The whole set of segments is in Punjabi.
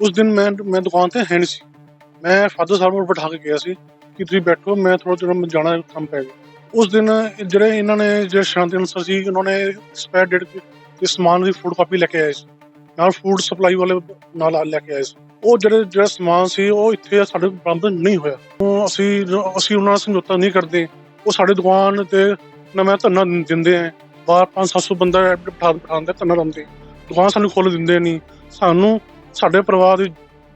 ਉਸ ਦਿਨ ਮੈਂ ਮੈਂ ਦੁਕਾਨ ਤੇ ਹੈ ਨਹੀਂ ਸੀ। ਮੈਂ ਫਾਦਰ ਸਾਹਿਬ ਨੂੰ ਬਿਠਾ ਕੇ ਗਿਆ ਸੀ ਕਿ ਤੁਸੀਂ ਬੈਠੋ, ਮੈਂ ਥੋੜਾ ਜਿਹਾ ਮੈਂ ਜਾਣਾ ਕੰਮ ਪੈ ਗਿਆ। ਉਸ ਦਿਨ ਜਿਹੜੇ ਇਹਨਾਂ ਨੇ, ਜਿਹੜੇ ਸ਼ਾਂਤੀ ਅਨਸਰ ਸੀ, ਉਹਨਾਂ ਨੇ ਐਕਸਪਾਇਰ ਡੇਟ ਦੇ ਸਮਾਨ ਦੀ ਫੂਡ ਕਾਪੀ ਲੈ ਕੇ ਆਏ ਸੀ। ਨਾਲ ਫੂਡ ਸਪਲਾਈ ਵਾਲੇ ਨਾਲ ਲੈ ਕੇ ਆਏ ਸੀ। ਉਹ ਜਿਹੜੇ, ਜਿਹੜਾ ਸਮਾਨ ਸੀ, ਉਹ ਇੱਥੇ ਸਾਡੇ ਬਰਾਮਦ ਨਹੀਂ ਹੋਇਆ। ਉਹ ਅਸੀਂ ਅਸੀਂ ਉਹਨਾਂ ਨਾਲ ਸਮਝੌਤਾ ਨਹੀਂ ਕਰਦੇ। ਉਹ ਸਾਡੇ ਦੁਕਾਨ ਤੇ ਨਵਾਂ ਧਰਨਾ ਦਿੰਦੇ ਆ। ਬਾਹਰ 5-700 ਬੰਦਾ ਬਿਠਾ, ਬਿਠਾਉਂਦੇ ਧਰਨਾ ਲਾਉਂਦੇ। ਦੁਕਾਨ ਸਾਨੂੰ ਖੋਲ ਦਿੰਦੇ ਨਹੀਂ। ਸਾਨੂੰ ਸਾਡੇ ਪਰਿਵਾਰ ਦੀ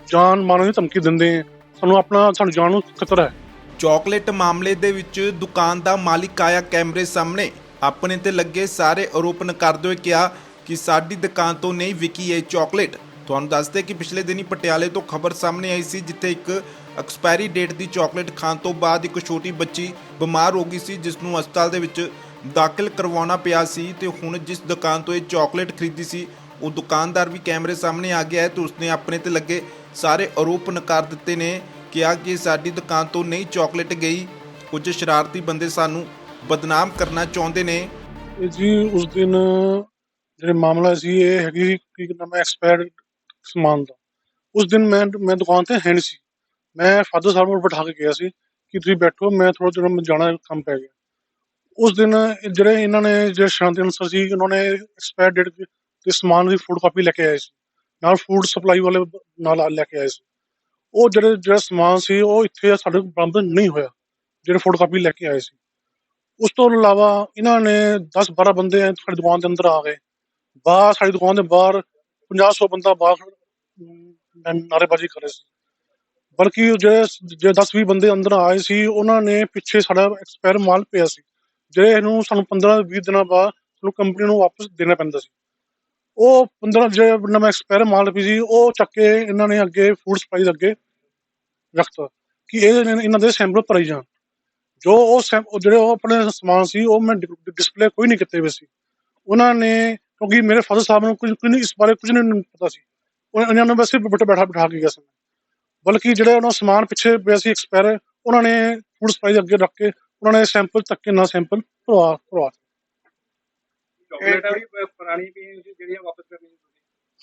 ਜਾਨ ਮਾਰਨ ਦੀ ਧਮਕੀ ਦਿੰਦੇ ਆ। ਸਾਨੂੰ ਆਪਣਾ, ਸਾਨੂੰ ਜਾਨ ਨੂੰ ਖਤਰਾ ਹੈ। ਚਾਕਲੇਟ ਮਾਮਲੇ ਦੇ ਵਿੱਚ ਦੁਕਾਨ ਦਾ ਮਾਲਿਕ ਆਇਆ ਕੈਮਰੇ ਸਾਹਮਣੇ। ਆਪਣੇ ਤੇ ਲੱਗੇ ਸਾਰੇ ਆਰੋਪ ਨਕਾਰਦੇ ਹੋਏ ਕਿਹਾ ਕਿ ਸਾਡੀ ਦੁਕਾਨ ਤੋਂ ਨਹੀਂ ਵਿਕੀ ਇਹ ਚਾਕਲੇਟ। ਤੁਹਾਨੂੰ ਦੱਸਦੇ ਕਿ ਪਿਛਲੇ ਦਿਨੀ ਪਟਿਆਲੇ ਤੋਂ ਖਬਰ ਸਾਹਮਣੇ ਆਈ ਸੀ, ਜਿੱਥੇ ਇੱਕ ਐਕਸਪਾਇਰੀ ਡੇਟ ਦੀ ਚਾਕਲੇਟ ਖਾਣ ਤੋਂ ਬਾਅਦ ਇੱਕ ਛੋਟੀ ਬੱਚੀ ਬਿਮਾਰ ਹੋ ਗਈ ਸੀ ਜਿਸ ਨੂੰ ਹਸਪਤਾਲ ਦੇ ਵਿੱਚ ਦਾਖਲ ਕਰਵਾਉਣਾ ਪਿਆ ਸੀ ਤੇ ਹੁਣ ਜਿਸ ਦੁਕਾਨ ਤੋਂ ਇਹ ਚਾਕਲੇਟ ਖਰੀਦੀ ਸੀ ਉਹ ਦੁਕਾਨਦਾਰ ਵੀ ਕੈਮਰੇ ਸਾਹਮਣੇ ਆ ਗਿਆ ਹੈ ਤੇ ਉਸਨੇ ਆਪਣੇ ਤੇ ਲੱਗੇ ਸਾਰੇ ਆਰੋਪ ਨਕਾਰ ਦਿੱਤੇ ਨੇ, ਕਿਹਾ ਕਿ ਸਾਡੀ ਦੁਕਾਨ ਤੋਂ ਨਹੀਂ ਚਾਕਲੇਟ ਗਈ। ਕੁਝ ਸ਼ਰਾਰਤੀ ਬੰਦੇ ਸਾਨੂੰ ਬਦਨਾਮ ਕਰਨਾ ਚਾਹੁੰਦੇ ਨੇ। ਇਹ ਜੀ ਉਸ ਦਿਨ ਜਿਹੜੇ ਮਾਮਲਾ ਸੀ, ਇਹ ਹੈਗੀ ਕਿ ਨਵਾਂ ਐਕਸਪਾਇਰਡ ਸਮਾਨ ਦਾ। ਉਸ ਦਿਨ ਮੈਂ ਮੈਂ ਦੁਕਾਨ ਤੇ ਹੈ ਨਹੀਂ ਸੀ। ਮੈਂ ਫਾਦਰ ਸਾਹਿਬ ਨੂੰ ਬਿਠਾ ਕੇ ਗਿਆ ਸੀ ਕਿ ਤੁਸੀਂ ਬੈਠੋ, ਮੈਂ ਥੋੜਾ ਜਿਹਾ ਮੈਂ ਜਾਣਾ, ਕੰਮ ਪੈ ਗਿਆ। ਉਸ ਦਿਨ ਜਿਹੜੇ ਇਹਨਾਂ ਨੇ, ਜਿਹੜੇ ਸ਼ਾਂਤੀ ਅਨਸਰ ਸੀ, ਉਹਨਾਂ ਨੇ ਐਕਸਪਾਇਰ ਡੇਟ ਦੇ ਸਮਾਨ ਦੀ ਫੂਡ ਕਾਪੀ ਲੈ ਕੇ ਆਏ ਸੀ। ਨਾਲ ਫੂਡ ਸਪਲਾਈ ਵਾਲੇ ਨਾਲ ਲੈ ਕੇ ਆਏ ਸੀ। ਉਹ ਜਿਹੜੇ ਜਿਹੜਾ ਸਮਾਨ ਸੀ ਉਹ ਇੱਥੇ ਸਾਡੇ ਕੋਲ ਬਰਾਮਦ ਨਹੀਂ ਹੋਇਆ ਜਿਹੜੇ ਫੂਡ ਕਾਪੀ ਲੈ ਕੇ ਆਏ ਸੀ। ਉਸ ਤੋਂ ਇਲਾਵਾ ਇਹਨਾਂ ਨੇ 10 12 ਬੰਦੇ ਸਾਡੀ ਦੁਕਾਨ ਦੇ ਅੰਦਰ ਆ ਗਏ। ਬਾਹਰ ਸਾਡੀ ਦੁਕਾਨ ਦੇ ਬਾਹਰ 50 100 ਬੰਦਾ ਬਾਹਰ ਅਮ, ਨਾਅਰੇਬਾਜ਼ੀ ਕਰ ਰਹੇ ਸੀ। ਬਲਕਿ ਜਿਹੜੇ ਜੇ 10 20 ਬੰਦੇ ਅੰਦਰ ਆਏ ਸੀ ਉਹਨਾਂ ਨੇ ਪਿੱਛੇ ਸਾਡਾ ਐਕਸਪਾਇਰ ਮਾਲ ਪਿਆ ਸੀ ਜਿਹੜੇ ਇਹਨੂੰ ਸਾਨੂੰ 15 20 ਦਿਨਾਂ ਬਾਅਦ ਸਾਨੂੰ ਕੰਪਨੀ ਨੂੰ ਵਾਪਸ ਦੇਣਾ ਪੈਂਦਾ ਸੀ। ਉਹ 15 ਜਿਹੜੇ ਨਵਾਂ ਐਕਸਪਾਇਰ ਮਾਲ ਪਈ ਸੀ, ਉਹ ਚੱਕ ਕੇ ਇਹਨਾਂ ਨੇ ਅੱਗੇ ਫੂਡ ਸਪਲਾਈ ਦੇ ਅੱਗੇ ਰੱਖਤਾ ਕਿ ਇਹ ਇਹਨਾਂ ਦੇ ਸੈਂਪਲ ਭਰੇ ਜਾਣ। ਜੋ ਉਹ ਜਿਹੜੇ ਉਹ ਆਪਣੇ ਸਮਾਨ ਸੀ, ਉਹ ਮੈਂ ਡਿਸਪਲੇ ਕੋਈ ਨਹੀਂ ਕੀਤੇ ਹੋਏ ਸੀ। ਉਹਨਾਂ ਨੇ, ਕਿਉਂਕਿ ਮੇਰੇ ਫਾਦਰ ਸਾਹਿਬ ਨੂੰ ਕੁਝ ਨਹੀਂ, ਇਸ ਬਾਰੇ ਕੁਝ ਨਹੀਂ ਪਤਾ ਸੀ। ਉਹ ਇਹਨਾਂ ਨੂੰ ਬੈਠਾ, ਬਿਠਾ ਕੇ ਗਿਆ ਸੀ। ਬਲਕਿ ਜਿਹੜੇ ਉਹਨਾਂ ਸਮਾਨ ਪਿੱਛੇ ਪਿਆ ਸੀ ਐਕਸਪਾਇਰ ਉਹਨਾਂ ਨੇ ਫੂਡ ਸਪਲਾਈ ਅੱਗੇ ਰੱਖ ਕੇ, ਉਹਨਾਂ ਨੇ ਸੈਂਪਲ ਤੱਕ ਨਾ ਸੈਂਪਲ ਭਰਵਾ ਭਰਵਾ ਚਾਕਲੇਟਾਂ ਪੁਰਾਣੀ ਸੀ ਜਿਹੜੀਆਂ ਵਾਪਸ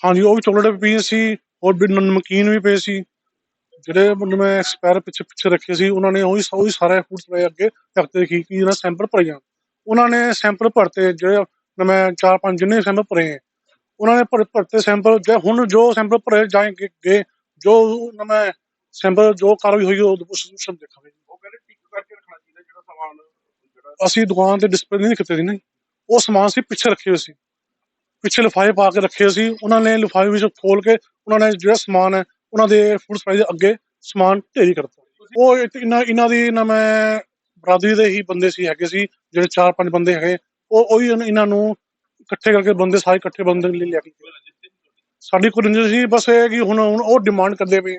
ਹਾਂਜੀ ਉਹ ਵੀ ਚਾਕਲੇਟ ਪਈ ਸੀ ਹੋਰ ਵੀ ਨਮਕੀਨ ਵੀ ਪਏ ਸੀ। ਜਿਹੜੇ ਬੰਦੇ ਮੈਂ ਐਕਸਪਾਇਰ ਪਿੱਛੇ ਪਿੱਛੇ ਰੱਖੇ ਸੀ ਉਹਨਾਂ ਨੇ ਉਹੀ ਉਹੀ ਸਾਰਾ ਫੂਡ ਸਪਲਾਈ ਅੱਗੇ ਰੱਖਤੇ ਕੀ ਕਿ ਇਹਨਾਂ ਸੈਂਪਲ ਭਰੇ ਜਾਣ ਉਹਨਾਂ ਨੇ ਸੈਂਪਲ ਭਰਤੇ ਜਿਹੜੇ ਮੈਂ ਚਾਰ ਪੰਜ ਜਿੰਨੇ ਸੈਂਪਲ ਭਰੇ ਉਹਨਾਂ ਨੇ ਭਰ ਭਰਤੇ ਸੈਂਪਲ ਜੇ ਹੁਣ ਜੋ ਸੈਂਪਲ ਭਰੇ ਜਾਣਗੇ ਗਏ ਜੋ ਮੈਂ ਸੈਂਪਲ ਜੋ ਕਾਰਵਾਈ ਹੋਈ ਉਹ ਉਸ ਉਸ ਨੂੰ ਦੇਖਾਂਗੇ ਉਹ ਕਹਿੰਦੇ ਟਿਕ ਕਰਕੇ ਰੱਖਣਾ ਚਾਹੀਦਾ ਜਿਹੜਾ ਸਮਾਨ ਜਿਹੜਾ ਅਸੀਂ ਦੁਕਾਨ ਤੇ ਡਿਸਪਲੇ ਨਹੀਂ ਕੀਤੇ ਸੀ ਨਾ ਉਹ ਸਮਾਨ ਸੀ ਪਿੱਛੇ ਰੱਖੇ ਹੋਏ ਸੀ। ਪਿੱਛੇ ਲਿਫਾਫੇ ਪਾ ਕੇ ਰੱਖੇ ਸੀ। ਉਹਨਾਂ ਨੇ ਲਿਫਾਫੇ ਵਿੱਚ ਖੋਲ ਕੇ ਉਹਨਾਂ ਨੇ ਜਿਹੜਾ ਸਮਾਨ ਹੈ, ਉਹਨਾਂ ਦੇ ਫੂਡ ਸਪਲਾਈ ਦੇ ਅੱਗੇ ਸਮਾਨ ਢੇਰੀ ਕਰਤਾ ਉਹ ਇਹਨਾਂ ਇਹਨਾਂ ਦੀ ਨਾ ਮੈਂ ਬਰਾਦਰੀ ਦੇ ਹੀ ਬੰਦੇ ਸੀ, ਹੈਗੇ ਸੀ, ਜਿਹੜੇ ਚਾਰ ਪੰਜ ਬੰਦੇ ਹੈਗੇ। ਉਹ, ਉਹੀ ਇਹਨਾਂ- ਨੂੰ ਇਕੱਠੇ ਕਰਕੇ ਬੰਦੇ, ਸਾਰੇ ਇਕੱਠੇ ਬੰਦੇ ਲਈ ਲਿਆ ਕੇ ਸਾਡੀ ਕੋਈ ਰੰਜਿਸ਼ ਸੀ, ਬਸ ਇਹ ਕਿ ਹੁਣ ਉਹ ਡਿਮਾਂਡ ਕਰਦੇ ਪਏ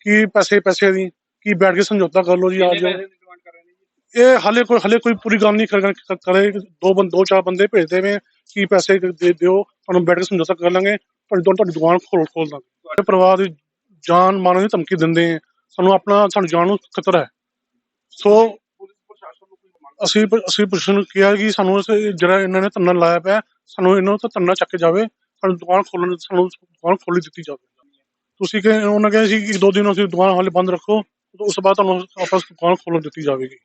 ਕਿ ਪੈਸੇ ਪੈਸੇ ਦੀ, ਕੀ ਬੈਠ ਕੇ ਸਮਝੌਤਾ ਕਰ ਲਓ ਜੀ, ਆ ਜਾਓ। ਇਹ ਹਾਲੇ ਕੋਈ, ਹਲੇ ਕੋਈ ਪੂਰੀ ਗੱਲ ਨਹੀਂ ਕਰ ਕਰੇ। ਦੋ ਬੰਦ ਦੋ ਚਾਰ ਬੰਦੇ ਭੇਜਦੇ ਵੇ ਕੀ ਪੈਸੇ ਦੇ ਦਿਓ, ਤੁਹਾਨੂੰ ਬੈਠ ਕੇ ਸਮਝੌਤਾ ਕਰ ਲਾਂਗੇ ਤੁਹਾਡੀ ਦੁ- ਤੁਹਾਡੀ ਦੁਕਾਨ ਖੋਲ ਖੋਲ ਦਾਂਗੇ। ਤੁਹਾਡੇ ਪਰਿਵਾਰ ਦੀ ਜਾਨ ਮਾਰਨ ਦੀ ਧਮਕੀ ਦਿੰਦੇ ਆ ਸਾਨੂੰ ਆਪਣਾ, ਸਾਨੂੰ ਜਾਨ ਨੂੰ ਖਤਰਾ ਹੈ। ਸੋ ਅਸੀਂ ਅਸੀਂ ਪ੍ਰਸ਼ਾਸਨ ਨੂੰ ਕਿਹਾ ਕਿ ਸਾਨੂੰ ਜਿਹੜਾ ਇਹਨਾਂ ਨੇ ਧਰਨਾ ਲਾਇਆ ਪਿਆ, ਸਾਨੂੰ ਇਹਨਾਂ ਤੋਂ ਧਰਨਾ ਚੱਕ ਜਾਵੇ, ਸਾਨੂੰ ਦੁਕਾਨ ਖੋਲਣ, ਸਾਨੂੰ ਦੁਕਾਨ ਖੋਲੀ ਦਿੱਤੀ ਜਾਵੇ। ਤੁਸੀਂ ਕਿ, ਉਹਨਾਂ ਕਹਿੰਦੇ ਸੀ ਕਿ ਦੋ ਦਿਨ ਅਸੀਂ ਦੁਕਾਨ ਹਾਲੇ ਬੰਦ ਰੱਖੋ, ਉਸ ਤੋਂ ਬਾਅਦ ਤੁਹਾਨੂੰ ਆਪਸ ਦੁਕਾਨ ਖੋਲਣ ਦਿੱਤੀ ਜਾਵੇਗੀ।